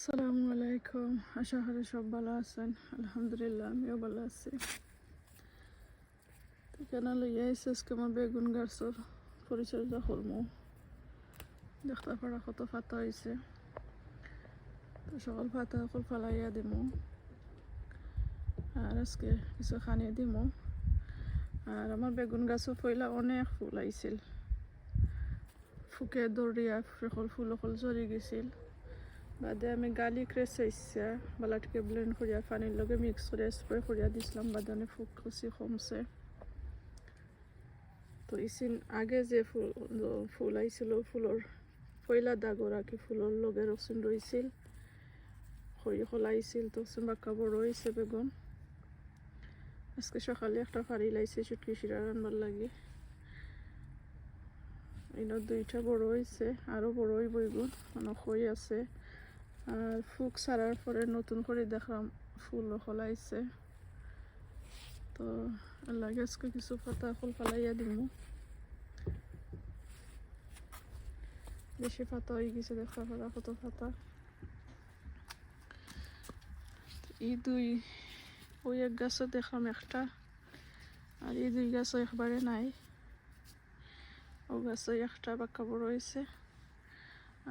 আসসালামু আলাইকুম। আশা করি সব ভালো আছেন। আলহামদুলিল্লাহ, আমিও ভালো আছি। তো কেন আজকে আমার বেগুন গাছর পরিচর্যা করব দেখতে পারা কত ফাতা হয়েছে তো সকল ফাতা সকল ফালাইয়া দিমু। আর আজকে কিছু খানি দিমু। আর আমার বেগুন গাছও পয়লা অনেক ফুল আইছিল। ফুকে দৌড়িয়া সকল ফুল সকল জ্বলি গেছিল। বাদে আমি গালি ক্রেস ইচ্ছা বালাটকে ব্লেন্ড করিয়া পানির লগে মিক্স করে স্প্রে করিয়া দিছিলাম, বাদে আমি ফুক খুশি কমছে। তো ইসিন আগে যে ফুল ফুল আইছিল ফুলর পয়লা দাগর কি ফুলর লগে রসুন রইছিল খড়ি খোলাইছিল তখন বাক্কা বড় হয়েছে বেগুন আজকে সকালে একটা ফাড়ি লাইছে, চুটকি শিরা রান্নার লাগে। এনে দুইটা বড় হয়েছে আরও বড় হইব এগুন অনেক হয়ে আছে। আর ফুক সারার পরে নতুন করে দেখলাম ফুল ফলাইছে। তো লাগে আজকে কিছু পাতা ফুল ফলাইয়া দিব বেশি পাতা হয়ে গেছে দেখা করা কত পাতা? এই দুই, ওই এক গাছও দেখলাম একটা, আর এই দুই গাছও একবারে নাই। ও গাছও একটা বাক্কা বড় হয়েছে।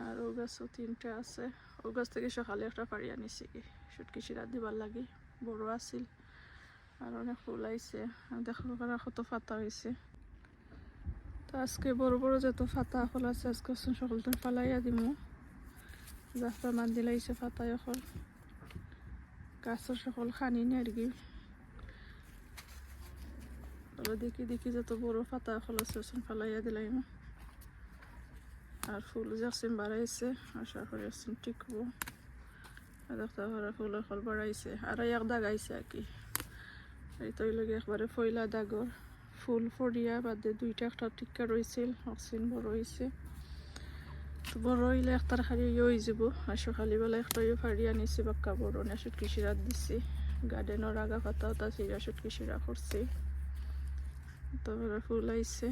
আর ও গাছও তিনটা আছে। ও গাছ থেকে সকালে একটা পাড়ি আনিছি কি সুটকি শিরা দিবার লাগি। বড় আছিল, আর অনেক ফুল আইছে। দেখল কারা কত ফাতা হয়েছে তো আজকে বড় বড় যত ফাতা ফল আছে, আজকে সকলটা ফালাইয়া দিমু। জাফরা মান দিলাইছে ফাতা এখন গাছের সকল খানি নি আর কি। দেখি দেখি যত বড় ফাতা ফল আছে ফালাইয়া দিলাইমু। আর ফুল যাচ্ছেন বাড়াইছে আশা করি টিকবো। দেখতে পারা ফুলের ফল বাড়াইছে, আর এক দাগ আইছে আর কি। এই লগে একবারে ফয়লা দাগর। ফুল ফড়িয়া বাদে দুইটা একটা টিকা রয়েছিল অক্সিন বড় হয়েছে তো বড় হইলে একটার খালি ইয়ে হয়ে যাব। আর সকালবেলা একটা ইয়ে ফাড়ি আনিছি, বাক্কা বড় না সুটকি শিরাত দিছি। গার্ডেনের আগা পাতা চিরা সুটকি শিরা করছি। তারপরে ফুল আইছে।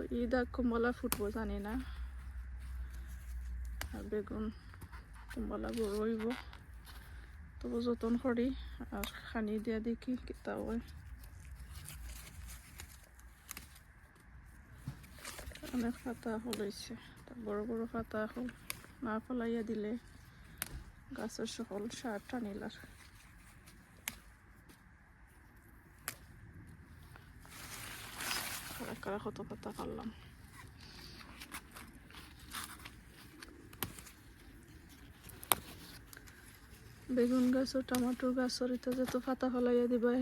তো ঈদ কমলা ফুটবো জানি না। আর বেগুন কমলা বড় তবু যতন করি আর খানি দিয়া দেখি কিতা হয়। অনেক পাতা হলাইছে বড় বড় পাতা হল না ফলাইয়া দিলে গাছের সকল সার টানিলার। কারা কত পাতা পারলাম বেগুন গাছ ও টমাটোর গাছর এটা যত পাতা ফলাইয়া দিবাই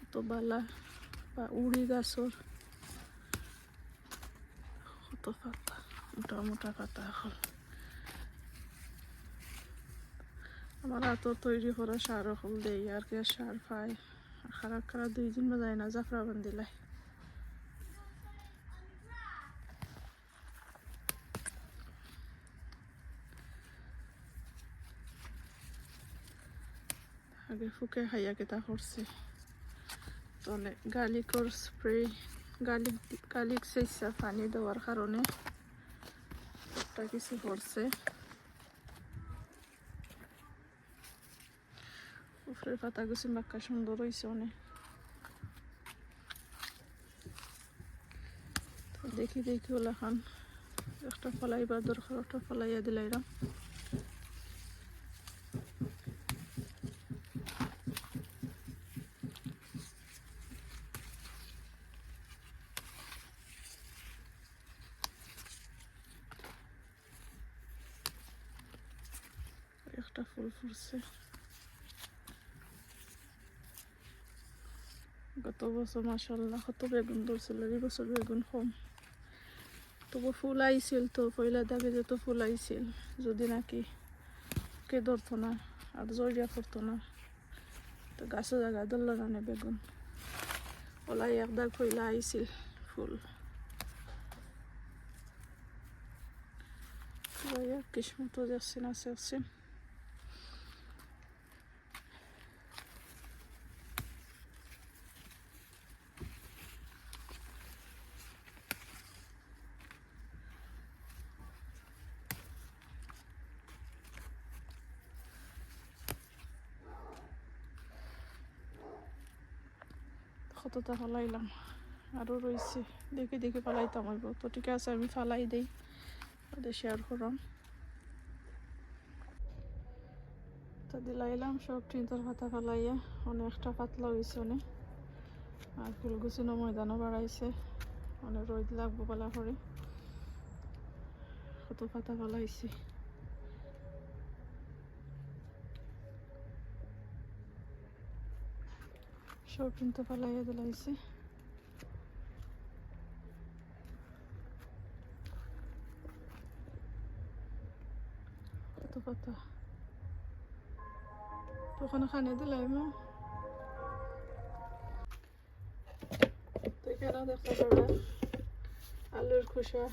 কত বালা বা উড়ি গাছর কত পাতা, মোটা মোটা পাতা এখন। আমার হাত তৈরি করা সার হল দেই, আর কে সার পাই খারাপ খারাপ দুই দিন বাজায় না জাফরা বান্দিলাই আগে ফুকে খাইয়া কেটা করছে। তাহলে গার্লিকর স্প্রে গার্লিক গার্লিক সেসা পানি দেওয়ার কারণে একটা কিছু করছে। উপরের পাতা গুছি মাক্কা সুন্দর হয়েছে অনেক। দেখি দেখি ওলা খান। একটা ফলাইবার দরকার একটা ফলাইয়া দিলাইরাম। ফুল ফুটছে গত বছর মাসাল্লাহ কত বেগুন ধরছিল এই বছর বেগুন কম তবু ফুল আইছিল তো পয়লা দাগে যত ফুল আইছিল যদি নাকি কে ধরতো না আর জড়িয়া পড়তো না তো গাছের জায়গায় ধরল না বেগুন ওলাই এক দাগ পয়লা আইছিল ফুল কিসমতো যাচ্ছে না আসছে কতটা ফালাইলাম? আরও রয়েছে। দেখে দেখে ফালাইতাম হইব। তো ঠিক আছে, আমি ফালাই দিই। ওদের শেয়ার করলাম তো দিলাইলাম, সব চিন্তার পাতা ফালাইয়া। অনেকটা পাতলা হয়েছে অনেক। আর ফুল গুছিনো ময়দানও বাড়াইছে। অনেক রোদ লাগবো পালা করে। কত পাতা ফালাইছি। সব চিন্তা ফালাইয়া দিলাইছি। কত পাতা। তো ওখানে খানে দিলাম তো এখানে দেখা যাবে আলুর খোসা।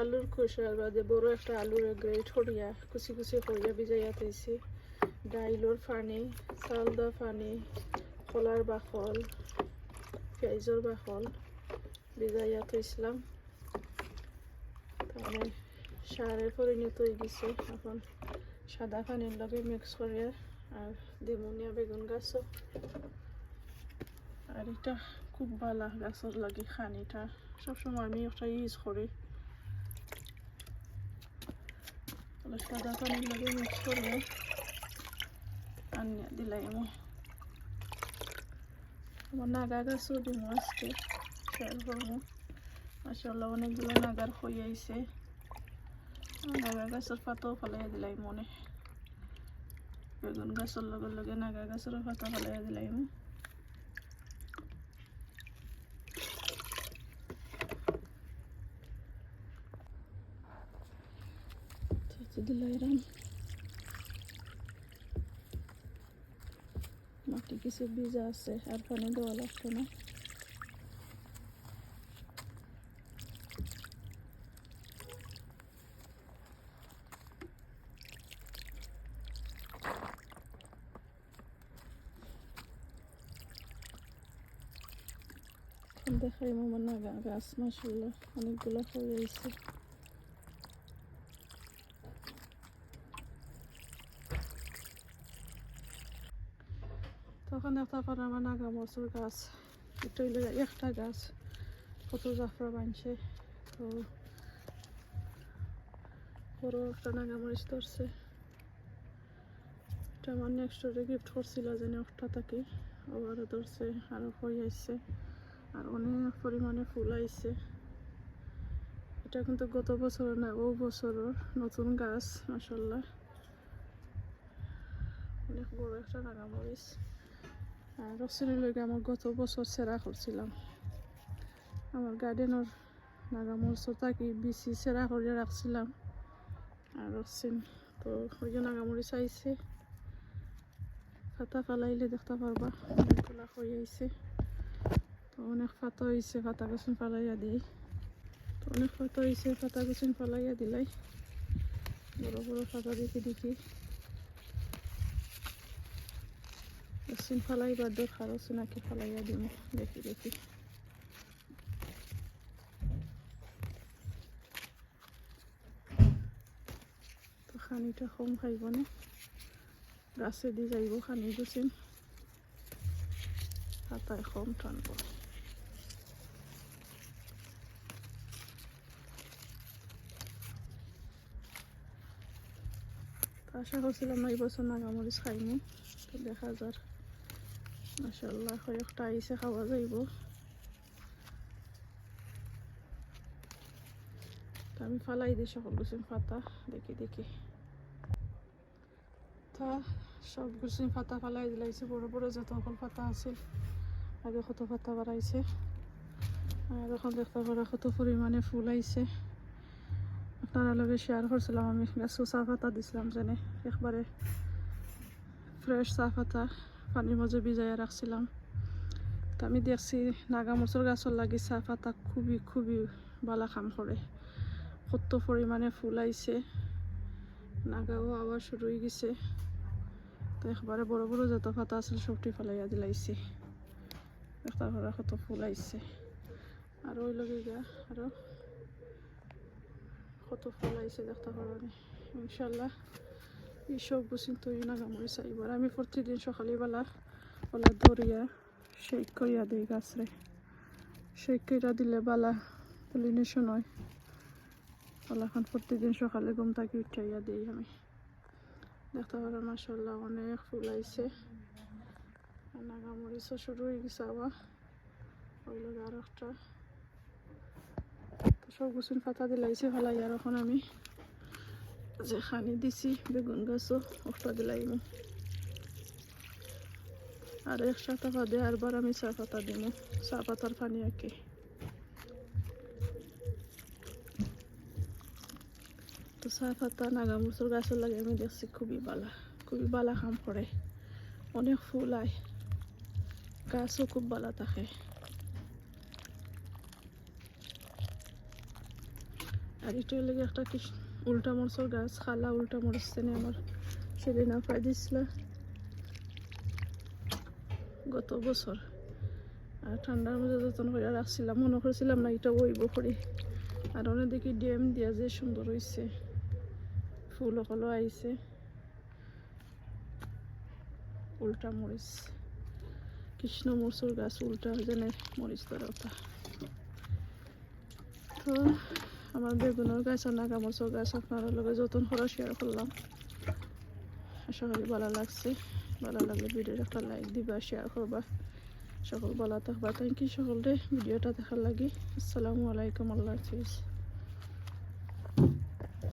আলুর খোসার বাদে বড় একটা আলুর গ্রেট করিয়া কুচি কুচি করিয়া ভিজাইয়া থৈছি ডাইলর ফানি চাউলদা ফানি। কলার বাকল পেঁয়াজর বাকল ভিজাইয়া থৈছিলাম তাহলে সারে পরিণত হয়ে গেছে। এখন সাদা পানির লগে মিক্স করিয়া আর দেমুনিয়া বেগুন গাছও। আর এটা খুব ভালো গাছের লাগে খানিটা সবসময় আমি একটা ইউজ করি। সাদা পানির লগে মিক্স করলে আনিয়া দিলাই আমি। আমার নাগা গাছও দিব আজকে শেয়ার করব। মাসাল্লাহ অনেকগুলো নাগার হয়ে আইছে। নাগা গাছের পাতাও ফেলাই দিলাই মনে। বেগুন গাছের লগে লগে নাগা গাছের পাতা ফেলাই দিলাই আমি দিলাইরাম মাটি কিছু বীজা আছে, আর পানি দেওয়া লাগতো না। দেখাই আমার নাগা গাছ মাসাল্লাহ অনেকগুলো হয়ে গেছে। পর আমার নাগা মরচুর গাছ, এটা হইলে একটা গাছ কত জাফরা বানছে, তো বড় একটা নাগা মরিচ ধরছে। এটা আমার নেক্সট গিফট করছিল যেন একটা থাকি আবারও ধরছে আরও হয়ে আসছে আর অনেক পরিমাণে ফুল আইছে। এটা কিন্তু গত বছর না, ও বছরের নতুন গাছ মাসাল্লাহ অনেক বড় একটা নাগামরিচ আর রসুনের লগে আমার গত বছর সেরা করছিলাম। আমার গার্ডেনের নাগামরিচ তাকে বেশি সেরা করে রাখছিলাম। আর রসিন তো ওই যে নাগামরিচ আইছে পাতা ফালাইলে দেখতে পারবা অনেকগুলা হয়ে আইছে। তো অনেক পাতা হয়েছে পাতা কুসুন ফালাইয়া দিই। তো অনেক পাতা হয়েছে পাতা কুসুন ফালাইয়া দিলাই। বড় বড় পাতা দেখি দেখি। রসুন ফালাই বা দরকার রসুন আঁকি ফালাইয়া দিব দেখি দেখি তো খানিটা কম খাইব না গাছে দি যাইব খানি গুছিন পাতায় কম টানব আশা করছিলাম এই বছর নাগামরিচ খাইনি তো দেখা যার মাসাল্লাহ কয়েকটা আইসে খাওয়া যাইব। আমি ফালাই দিই সকল গুছিন পাতা দেখি দেখি। তা সব গুছিন পাতা ফালাই দিলাইছে বড় বড় যত সকল পাতা আছে, আগে কত পাতা বাড়াইছে, আর এখন দেখতে পারা কত পরিমাণে ফুল আইছে আপনারা লগে শেয়ার করছিলাম, আমি গাছও চা পাতা দিছিলাম যেনে একবারে ফ্রেশ চা পানির মাঝে ভিজাইয়া রাখছিলাম তো আমি দেখছি নাগা নাগামরচর গাছের লাগি চা পাতা খুবই খুবই বালা কাম করে কত পরিমাণে ফুল আইছে নাগাও আবার শুরু হয়ে গেছে। তো একবারে বড় বড় যত পাতা আছিল সবটি ফেলাইয়া দিলাইছি একটা করে কত ফুল আইছে আর ওই লগে গা আরও কত ফুল আইছে দেখতে পারি ইনশাল্লাহ। এইসব বুঝিন তুই না গামড়ি চাইবার আমি প্রতিদিন সকালবেলা ওলা দরিয়া শেক করিয়া দিই গাছরে। শেখেরা দিলে বালা পলিনেশন হয়। বালাখান প্রত্যেকদিন সকালে ঘুম থাকি উঠাইয়া দিই আমি। দেখতে পারেন মাসাল্লাহ অনেক ফুল আইছে। নাগামরিচও শুরু হয়ে গেছে আবার। ওই লগে আর একটা সব গুছুন পাতা দিলাইছে ফেলাই আর এখন আমি। যে খানি দিছি বেগুন গাছও ওটা দিলাইমু। আর একসাথে বাদে আরবার আমি চা পাতা দিব চা পাতার পানি আঁকি। তো চা পাতা নাগামুচুর গাছের লাগে আমি দেখছি খুবই বালা খুবই বালা কাম করে। অনেক ফুল আয়, গাছও খুব বালা থাকে। আর এটা লেগে একটা কি উল্টা মরচর গাছ, খালা উল্টা মরিচ চেনে আমার। সেদিন আপাই দিছিল। গত বছর। আর ঠান্ডার মধ্যে যতন করে রাখছিলাম, মনে করছিলাম না এটা ওইব করি। আর অনেক দেখি ড্যাম দিয়া যে সুন্দর হয়েছে ফুল সকলো আইছে। উল্টা মরিচ। কৃষ্ণ মরচুর গাছ, উল্টা যেনে মরিচ ধরে তো আমার বেগুনের গাছ আর নাগা গাছ আপনার লগে যতন করা শেয়ার করলাম। আশা করি ভালো লাগছে। ভালো লাগলে ভিডিওটা একটা লাইক দিবা শেয়ার করবা। সকল ভালো থাকবা। থ্যাংক ইউ সকলরে ভিডিওটা দেখার লাগি। আসসালামু আলাইকুম। আল্লাহ হাফিজ।